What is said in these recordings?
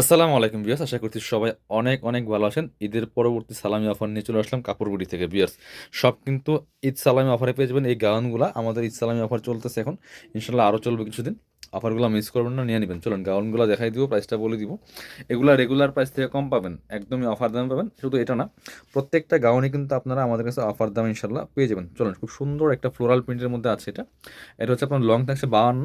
আসসালামু আলাইকুম বিয়াস আশা করছি সবাই অনেক অনেক ভালো আছেন। ঈদের পরবর্তী সালামি অফার নিয়ে চলে আসলাম কাপড়গুড়ি থেকে বিয়াস সব কিন্তু ঈদ সালামি অফারে পেয়ে যাবেন এই গাউনগুলো। আমাদের ঈদ সালামি অফার চলতেছে এখন। ইনশাল্লাহ আরও চলবে কিছুদিন। অফারগুলো মিস করবেন না, নিয়ে নেবেন। চলুন, গাউনগুলো দেখাই দিব প্রাইসটা বলে দিব। এগুলো রেগুলার প্রাইস থেকে কম পাবেন, একদমই অফার দামে পাবেন। শুধু এটা না, প্রত্যেকটা গাউনে কিন্তু আপনারা আমাদের কাছে অফার দাম ইনশাল্লাহ পেয়ে যাবেন। চলুন, খুব সুন্দর একটা ফ্লোরাল প্রিন্টের মধ্যে আছে এটা। এটা হচ্ছে আপনার লং থাকছে বাহান্ন,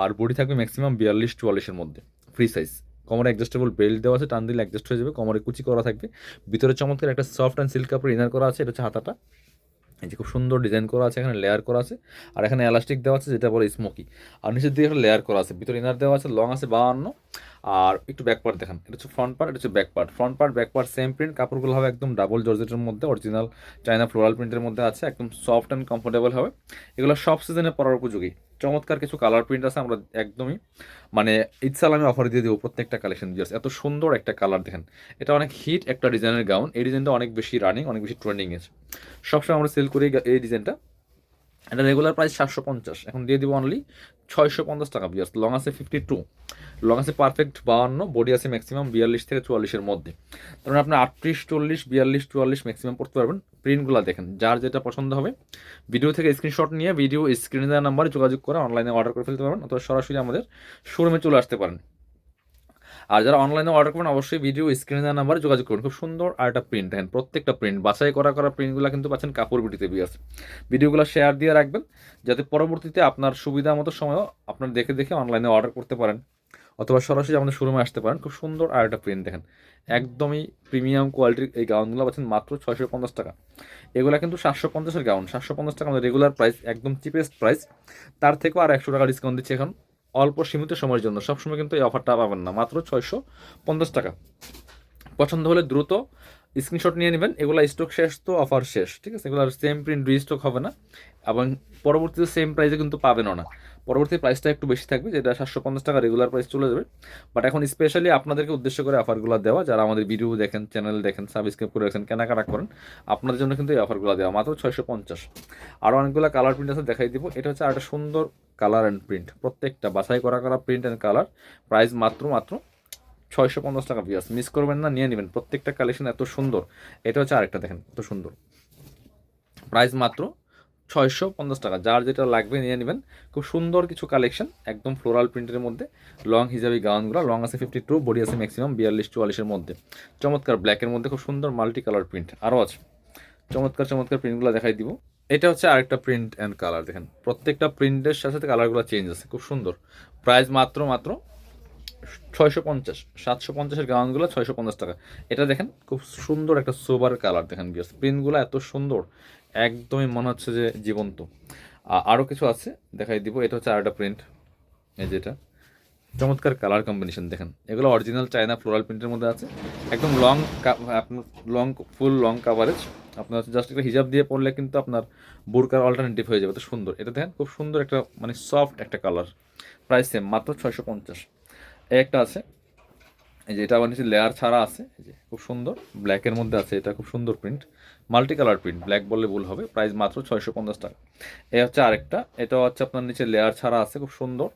আর বডি থাকবে ম্যাক্সিমাম বিয়াল্লিশ, চুয়াল্লিশের মধ্যে ফ্রি সাইজ কোমরে অ্যাডজাস্টেবল বেল্ট দেওয়া আছে, টান দিলে অ্যাডজাস্ট হয়ে যাবে, কোমরে কুচি করা থাকবে। ভিতরে চমৎকার একটা সফট অ্যান্ড সিল্ক কাপড় ইনার করা আছে, এটা হচ্ছে হাতাটা। এই যে খুব সুন্দর ডিজাইন করা আছে, এখানে লেয়ার করা আছে, আর এখানে এলাস্টিক দেওয়া আছে, যেটা বলে স্মোকি আর নিচের দিকে একটা লেয়ার করা আছে, ভিতরে ইনার দেওয়া আছে লং আছে বাহান্ন। আর একটু ব্যাক পার্ট দেখান, এটা হচ্ছে ফ্রন্ট পার্ট এটা হচ্ছে back part front part back part same print কাপড়গুলো হবে একদম ডাবল জর্জেটের মধ্যে অরিজিনাল চায়না ফ্লোরাল প্রিন্টের মধ্যে আছে, একদম সফট অ্যান্ড কমফোর্টেবল হবে। এগুলো সব সিজনে পরার উপযোগী। চমৎকার কিছু কালার প্রিন্ট আছে আমরা একদমই। মানে ইচ্ছা আমি অফার দিয়ে দেবো প্রত্যেকটা কালেকশন দিয়ে এত সুন্দর একটা কালার দেখেন। এটা অনেক হিট একটা ডিজাইনের গাউন এই ডিজাইনটা অনেক বেশি রানিং অনেক বেশি ট্রেন্ডিং আছে সবসময় আমরা সেল করি এই ডিজাইনটা এটা রেগুলার প্রাইস সাতশো পঞ্চাশ। এখন দিয়ে দিব অনলি ছয়শো পঞ্চাশ টাকা বিয়ার্স লং আছে ফিফটি টু লং আছে পারফেক্ট বাহান্ন। বডি আছে ম্যাক্সিমাম বিয়াল্লিশ থেকে চুয়াল্লিশের মধ্যে। কারণ আপনি আটত্রিশ, চল্লিশ, বিয়াল্লিশ, চুয়াল্লিশ ম্যাক্সিমাম পড়তে পারবেন। প্রিন্টগুলো দেখেন, যার যেটা পছন্দ হবে। ভিডিও থেকে স্ক্রিনশট নিয়ে ভিডিও স্ক্রিনে দেওয়ার নাম্বারে যোগাযোগ করে অনলাইনে অর্ডার করে ফেলতে পারবেন, অথবা সরাসরি আমাদের শোরুমে চলে আসতে পারেন। আর যারা অনলাইনে অর্ডার করবেন, অবশ্যই ভিডিও স্ক্রিনে দেওয়ার নাম্বারে যোগাযোগ করুন। খুব সুন্দর আর একটা প্রিন্ট দেখেন, প্রত্যেকটা প্রিন্ট বাছাই করা করা প্রিন্টগুলো কিন্তু পাচ্ছেন কাপড় বিটিতে বিয়াস। ভিডিওগুলো শেয়ার দিয়ে রাখবেন, যাতে পরবর্তীতে আপনার সুবিধা মতো সময়ও আপনার দেখে দেখে অনলাইনে অর্ডার করতে পারেন। অথবা সরাসরি আমাদের শোরুমে আসতে পারেন। খুব সুন্দর আর একটা প্রিন্ট দেখেন। একদমই প্রিমিয়াম কোয়ালিটির এই গাউনগুলো পাচ্ছেন মাত্র ছয়শো পঞ্চাশ টাকা। এগুলো কিন্তু সাতশো পঞ্চাশের গাউন সাতশো পঞ্চাশ টাকা আমাদের রেগুলার প্রাইস একদম চিপেস্ট প্রাইস তার থেকেও আর একশো টাকা ডিসকাউন্ট দিচ্ছে এখন। অল্প সীমিত সময়ের জন্য। সবসময় কিন্তু এই অফারটা পাবেন না। মাত্র ছয়শো পঞ্চাশ টাকা। পছন্দ হলে দ্রুত স্ক্রিনশট নিয়ে নেবেন, এগুলো স্টক শেষ তো অফার শেষ, ঠিক আছে? এগুলো আর সেম প্রিন্ট রিস্টক হবে না, এবং পরবর্তীতে সেম প্রাইসে কিন্তু পাবেনও না। পরবর্তী প্রাইসটা একটু বেশি থাকবে, যেটা সাতশো পঞ্চাশ টাকা রেগুলার প্রাইস চলে যাবে। বাট এখন স্পেশালি আপনাদেরকে উদ্দেশ্য করে অফারগুলো দেওয়া, যারা আমাদের ভিডিও দেখেন চ্যানেল দেখেন সাবস্ক্রাইব করে রাখেন, কেনাকাটা করেন, আপনাদের জন্য কিন্তু এই অফারগুলো দেওয়া, মাত্র ছয়শো পঞ্চাশ। আরও অনেকগুলো কালার প্রিন্ট আছে, দেখাই দিব। এটা হচ্ছে আরেকটা সুন্দর কালার অ্যান্ড প্রিন্ট প্রত্যেকটা, বাছাই করা করা প্রিন্ট অ্যান্ড কালার প্রাইস মাত্র মাত্র ছয়শো পঞ্চাশ টাকা পিয়াস মিস করবেন না, নিয়ে নেবেন। প্রত্যেকটা কালেকশন এত সুন্দর। এটা হচ্ছে আরেকটা দেখেন, এত সুন্দর। প্রাইস মাত্র ছয়শো পঞ্চাশ টাকা। যার যেটা লাগবে নিয়ে নেবেন। খুব সুন্দর কিছু কালেকশন একদম ফ্লোরাল প্রিন্টের মধ্যে। লং হিসাবে গাউনগুলো লং আছে ফিফটি টু বডি আছে ম্যাক্সিমাম বিয়াল্লিশ, চুয়াল্লিশের মধ্যে। চমৎকার ব্ল্যাকের মধ্যে খুব সুন্দর মাল্টি কালার প্রিন্ট আরও আছে। চমৎকার চমৎকার প্রিন্টগুলো দেখাই দিব। এটা হচ্ছে আরেকটা প্রিন্ট অ্যান্ড কালার দেখেন। প্রত্যেকটা প্রিন্টের সাথে সাথে কালারগুলো চেঞ্জ আছে, খুব সুন্দর। প্রাইস মাত্র মাত্র ছয়শো পঞ্চাশ, সাতশো পঞ্চাশের গাউনগুলো ছয়শো পঞ্চাশ টাকা। এটা দেখেন, খুব সুন্দর একটা সোবার কালার দেখেন বিয়াস প্রিন্টগুলো এত সুন্দর, একদমই মনে হচ্ছে যে জীবন্ত। আরও কিছু আছে, দেখাই দিব। এটা হচ্ছে আরেকটা প্রিন্ট এই যেটা চমৎকার কালার কম্বিনেশন দেখেন। এগুলো অরিজিনাল চায়না ফ্লোরাল প্রিন্টের মধ্যে আছে। একদম লং আপনার লং ফুল লং কাভারেজ আপনার হচ্ছে জাস্ট একটা হিজাব দিয়ে পড়লে কিন্তু আপনার বুরকার অল্টারনেটিভ হয়ে যাবে। তো সুন্দর। এটা দেখেন, খুব সুন্দর একটা মানে সফট একটা কালার প্রাইস সেম মাত্র ছয়শো পঞ্চাশ। একটা আছে। এই যে এটা আবার নিচে লেয়ার ছাড়া আছে। এই যে খুব সুন্দর। ব্ল্যাকের মধ্যে আছে, এটা খুব সুন্দর print multi colour print black বললে ভুল হবে। প্রাইস মাত্র ছয়শো পঞ্চাশ টাকা। এই হচ্ছে আরেকটা। এটা হচ্ছে আপনার নিচে লেয়ার ছাড়া আছে, খুব সুন্দর।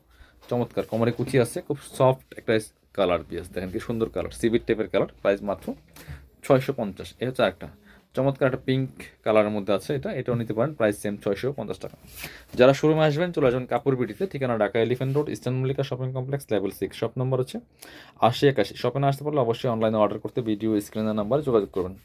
চমৎকার। কোমরে কুচি আছে, খুব সফট একটা কালার দিয়ে পিস দেখেন কি সুন্দর কালার সিবির টাইপের কালার প্রাইস মাত্র ছয়শো পঞ্চাশ। এ হচ্ছে আরেকটা। চমৎকার একটা পিঙ্ক কালারের মধ্যে আছে এটা, এটাও নিতে পারেন প্রাইস সেম ছয়শো পঞ্চাশ টাকা। যারা শোরুমে আসবেন, চলে আসবেন কাপড় বিটিতে, ঠিকানা Dhaka elephant road eastern Mallika shopping complex level six shop নম্বর হচ্ছে আশি একাশি। শপে আসতে পারলে অবশ্যই অনলাইনে অর্ডার করতে ভিডিও স্ক্রিনের নাম্বারে যোগাযোগ করবেন।